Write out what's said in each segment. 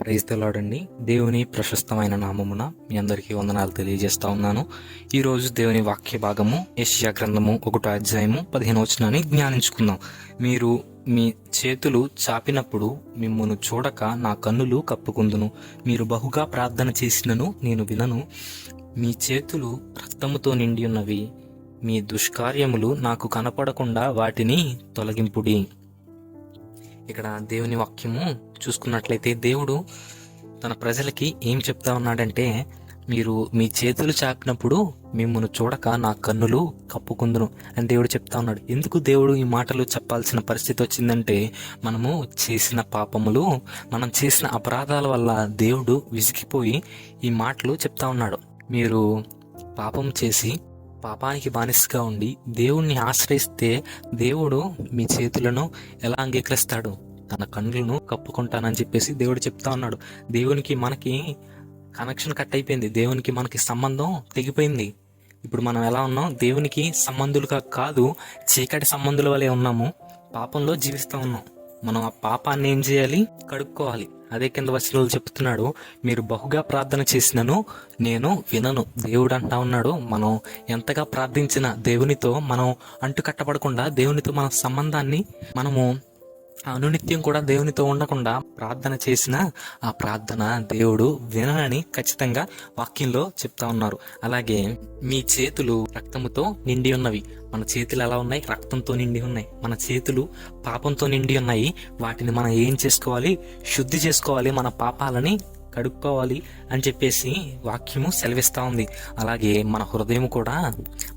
Praise దేవుని ప్రశస్తమైన నామమున మీ అందరికీ వందనాలు తెలియజేస్తా ఉన్నాను. ఈరోజు దేవుని వాక్య భాగము ఏషియా గ్రంథము ఒకటో అధ్యాయము పదిహేను వచనాన్ని జ్ఞానించుకుందాం మీరు మీ చేతులు చాపినప్పుడు మిమ్మల్ని చూడక నా కన్నులు కప్పుకుందును. మీరు బహుగా ప్రార్థన చేసినను నేను వినను. మీ చేతులు రక్తముతో నిండి ఉన్నవి. మీ దుష్కార్యములు నాకు కనపడకుండా వాటిని తొలగింపుడి. ఇక్కడ దేవుని వాక్యము చూసుకున్నట్లయితే దేవుడు తన ప్రజలకి ఏం చెప్తా ఉన్నాడంటే మీరు మీ చేతులు చాపినప్పుడు మిమ్మల్ని చూడక నా కన్నులు కప్పుకుందును అని దేవుడు చెప్తా ఉన్నాడు. ఎందుకు దేవుడు ఈ మాటలు చెప్పాల్సిన పరిస్థితి వచ్చిందంటే మనము చేసిన పాపములు మనం చేసిన అపరాధాల వల్ల దేవుడు విసిగిపోయి ఈ మాటలు చెప్తా ఉన్నాడు. మీరు పాపం చేసి పాపానికి బానిసగా ఉండి దేవుణ్ణి ఆశ్రయిస్తే దేవుడు మీ చేతులను ఎలా అంగీకరిస్తాడు? తన కన్నులను కప్పుకుంటానని చెప్పేసి దేవుడు చెప్తా ఉన్నాడు. దేవునికి మనకి కనెక్షన్ కట్ అయిపోయింది. దేవునికి మనకి సంబంధం తెగిపోయింది. ఇప్పుడు మనం ఎలా ఉన్నాం? దేవునికి సంబంధులుగా కాదు చీకటి సంబంధుల వలె ఉన్నాము. పాపంలో జీవిస్తూ ఉన్నాం. మనం ఆ పాపాన్ని ఏం చేయాలి? కడుక్కోవాలి. అదే కింద వచనంలో చెప్తున్నాడు మీరు బహుగా ప్రార్థన చేసినను నేను వినను. దేవుడు అంటా ఉన్నాడు మనం ఎంతగా ప్రార్థించిన దేవునితో మనం అంటు కట్టబడకుండా దేవునితో మన సంబంధాన్ని మనము అనునిత్యం కూడా దేవునితో ఉండకుండా ప్రార్థన చేసిన ఆ ప్రార్థన దేవుడు వినని ఖచ్చితంగా వాక్యంలో చెప్తా ఉన్నారు. అలాగే మీ చేతులు రక్తముతో నిండి ఉన్నవి. మన చేతులు ఎలా ఉన్నాయి? రక్తంతో నిండి ఉన్నాయి. మన చేతులు పాపంతో నిండి ఉన్నాయి. వాటిని మనం ఏం చేసుకోవాలి? శుద్ధి చేసుకోవాలి. మన పాపాలని కడుక్కోవాలి అని చెప్పేసి వాక్యము సెలవిస్తూ ఉంది. అలాగే మన హృదయం కూడా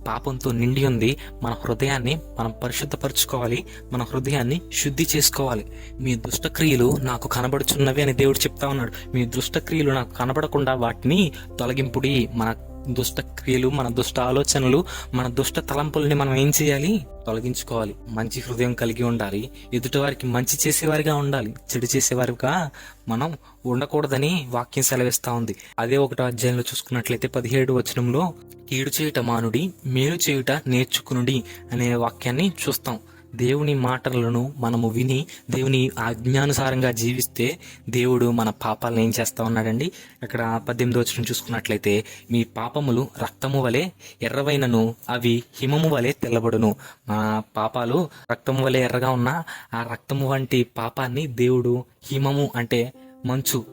పాపంతో నిండి ఉంది. మన హృదయాన్ని మనం పరిశుద్ధపరచుకోవాలి. మన హృదయాన్ని శుద్ధి చేసుకోవాలి. మీ దుష్టక్రియలు నాకు కనబడుచున్నవి అని దేవుడు చెప్తా ఉన్నాడు. మీ దుష్టక్రియలు నాకు కనబడకుండా వాటిని తొలగింపుడి. మన దుష్ట క్రియలు మన దుష్ట ఆలోచనలు మన దుష్ట తలంపుల్ని మనం ఏం చేయాలి? తొలగించుకోవాలి. మంచి హృదయం కలిగి ఉండాలి. ఎదుటి వారికి మంచి చేసేవారిగా ఉండాలి. చెడు చేసేవారిగా మనం ఉండకూడదని వాక్యం సెలవిస్తా ఉంది. అదే ఒకటో అధ్యాయంలో చూసుకున్నట్లయితే పదిహేడు వచనంలో కీడు చేయుట మానుడి మేలు చేయుట నేర్చుకునుడి అనే వాక్యాన్ని చూస్తాం. దేవుని మాటలను మనము విని దేవుని ఆజ్ఞానుసారంగా జీవిస్తే దేవుడు మన పాపాలను ఏం చేస్తా ఉన్నాడండి? అక్కడ పద్దెనిమిది వచ్చిన చూసుకున్నట్లయితే మీ పాపములు రక్తము వలె ఎర్రవైనను అవి హిమము వలె తెల్లబడును. మా పాపాలు రక్తము వలె ఎర్రగా ఉన్న ఆ రక్తము వంటి పాపాన్ని దేవుడు హిమము అంటే మంచు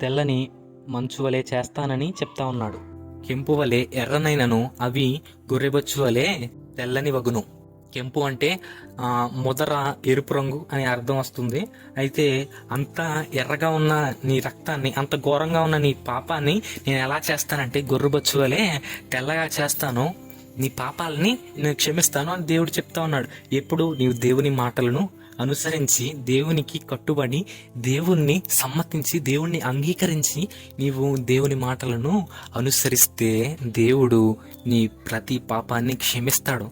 తెల్లని మంచు వలె చేస్తానని చెప్తా ఉన్నాడు. కెంపు వలె ఎర్రనైనను అవి గొర్రెబొచ్చు వలె తెల్లని వగును. కెంపు అంటే ఆ, ముదర ఎరుపు రంగు అని అర్థం వస్తుంది. అయితే అంత ఎర్రగా ఉన్న నీ రక్తాన్ని అంత ఘోరంగా ఉన్న నీ పాపాన్ని నేను ఎలా చేస్తానంటే గొర్రెబొచ్చు వలె తెల్లగా చేస్తాను. నీ పాపాలని నేను క్షమిస్తాను అని దేవుడు చెప్తా ఉన్నాడు. ఎప్పుడు నీవు దేవుని మాటలను అనుసరించి దేవునికి కట్టుబడి దేవుణ్ణి సమ్మతించి దేవుణ్ణి అంగీకరించి నీవు దేవుని మాటలను అనుసరిస్తే దేవుడు నీ ప్రతి పాపాన్ని క్షమిస్తాడు.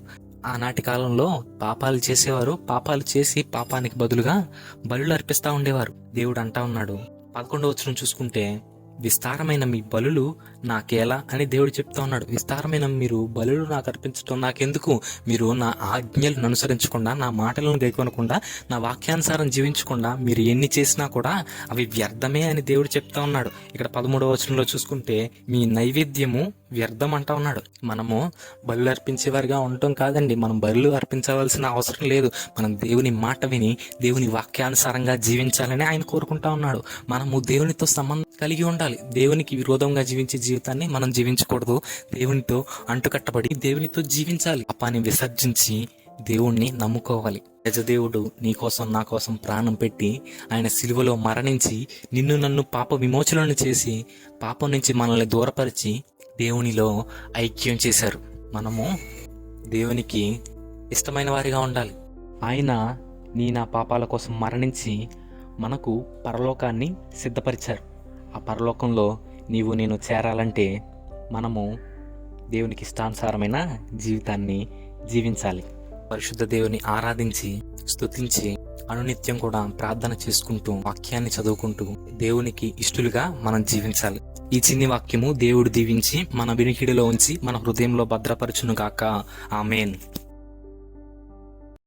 ఆనాటి కాలంలో పాపాలు చేసేవారు పాపాలు చేసి పాపానికి బదులుగా బలులు అర్పిస్తా ఉండేవారు. దేవుడు అంటా ఉన్నాడు. పదకొండవ వచ్చిన చూసుకుంటే విస్తారమైన మీ బలులు నాకేలా అని దేవుడు చెప్తా ఉన్నాడు. విస్తారమైన మీరు బలులు నాకు అర్పించడం నాకెందుకు? మీరు నా ఆజ్ఞలను అనుసరించకుండా నా మాటలను గైకొనకుండా నా వాక్యానుసారం జీవించకుండా మీరు ఎన్ని చేసినా కూడా అవి వ్యర్థమే అని దేవుడు చెప్తా ఉన్నాడు. ఇక్కడ పదమూడవ వచనంలో చూసుకుంటే మీ నైవేద్యము వ్యర్థం అంటా ఉన్నాడు. మనము బలు అర్పించేవారిగా ఉండటం కాదండి. మనం బరులు అర్పించవలసిన అవసరం లేదు. మనం దేవుని మాట విని దేవుని వాక్యానుసారంగా జీవించాలని ఆయన కోరుకుంటా ఉన్నాడు. మనము దేవునితో సంబంధం కలిగి ఉండాలి. దేవునికి విరోధంగా జీవించే జీవితాన్ని మనం జీవించకూడదు. దేవునితో అంటుకట్టబడి దేవునితో జీవించాలి. పాపాన్ని విసర్జించి దేవుణ్ణి నమ్ముకోవాలి. యజదేవుడు నీ కోసం నా కోసం ప్రాణం పెట్టి ఆయన సిలువలో మరణించి నిన్ను నన్ను పాప విమోచనను చేసి పాపం నుంచి మనల్ని దూరపరిచి దేవునిలో ఐక్యం చేశారు. మనము దేవునికి ఇష్టమైన వారిగా ఉండాలి. ఆయన నీ నా పాపాల కోసం మరణించి మనకు పరలోకాన్ని సిద్ధపరిచారు. ఆ పరలోకంలో నీవు నేను చేరాలంటే మనము దేవునికి ఇష్టానుసారమైన జీవితాన్ని జీవించాలి. పరిశుద్ధ దేవుని ఆరాధించి స్తుతించి అనునిత్యం కూడా ప్రార్థన చేసుకుంటూ వాక్యాన్ని చదువుకుంటూ దేవునికి ఇష్టలుగా మనం జీవించాలి. ఈ చిన్ని వాక్యము దేవుడు దీవించి మన వినికిడిలో ఉంచి మన హృదయంలో భద్రపరచును గాక ఆమెన్.